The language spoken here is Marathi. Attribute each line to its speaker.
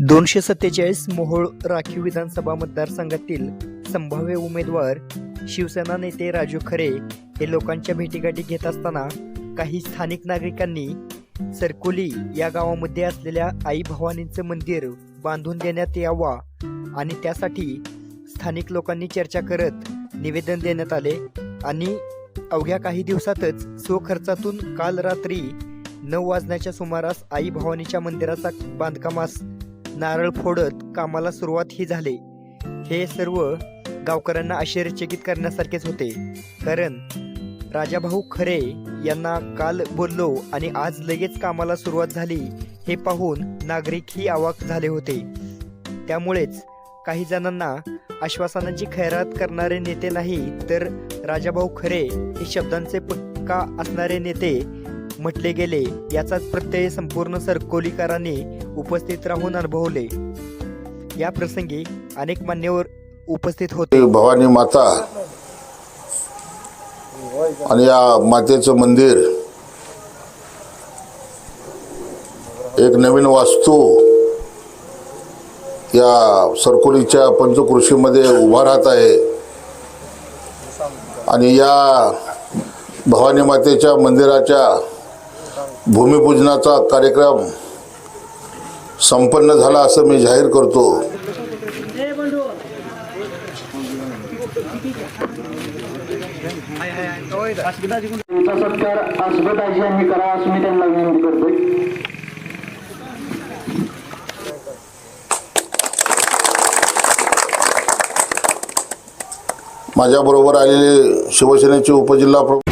Speaker 1: दोनशे सत्तेचाळीस मोहोळ राखीव विधानसभा मतदारसंघातील संभाव्य उमेदवार शिवसेना नेते राजू खरे हे लोकांच्या भेटीगाठी घेत असताना काही स्थानिक नागरिकांनी सरकोली या गावामध्ये असलेल्या आई भवानींचं मंदिर बांधून देण्यात यावा आणि त्यासाठी स्थानिक लोकांनी चर्चा करत निवेदन देण्यात आले आणि अवघ्या काही दिवसातच स्वखर्चातून काल रात्री नऊ वाजण्याच्या सुमारास आई भवानीच्या मंदिराचा बांधकामास नारळ फोडत कामाला सुरुवात ही झाली. हे सर्व गावकऱ्यांना आश्चर्यचकित करण्यासारखेच होते. कारण राजाभाऊ खरे यांना काल बोललो आणि आज लगेच कामाला सुरुवात झाली हे पाहून नागरिकही आवाक अवाक झाले होते. त्यामुळेच काही जणांना आश्वासनांची खैरात करणारे नेते नाही तर राजाभाऊ खरे हे शब्दांचे पक्का असणारे नेते म्हटले गेले याचाच प्रत्यय संपूर्ण सरकोलीकरांनी उपस्थित राहून अनुभवले. या प्रसंगी अनेक मान्यवर उपस्थित होते.
Speaker 2: भवानी माता आणि या मातेचं मंदिर एक नवीन वास्तू या सरकोलीच्या पंचकृषीमध्ये उभा राहत आहे. आणि या भवानी मातेच्या मंदिराच्या भूमिपूजनाचा कार्यक्रम संपन्न झाला असं मी जाहीर करतो.
Speaker 3: त्यांचा सत्कार अस्मिताजी यांनी करावा असं मी त्यांना विनंती करतोय.
Speaker 2: माझ्याबरोबर आलेले शिवसेनेचे उपजिल्हा प्र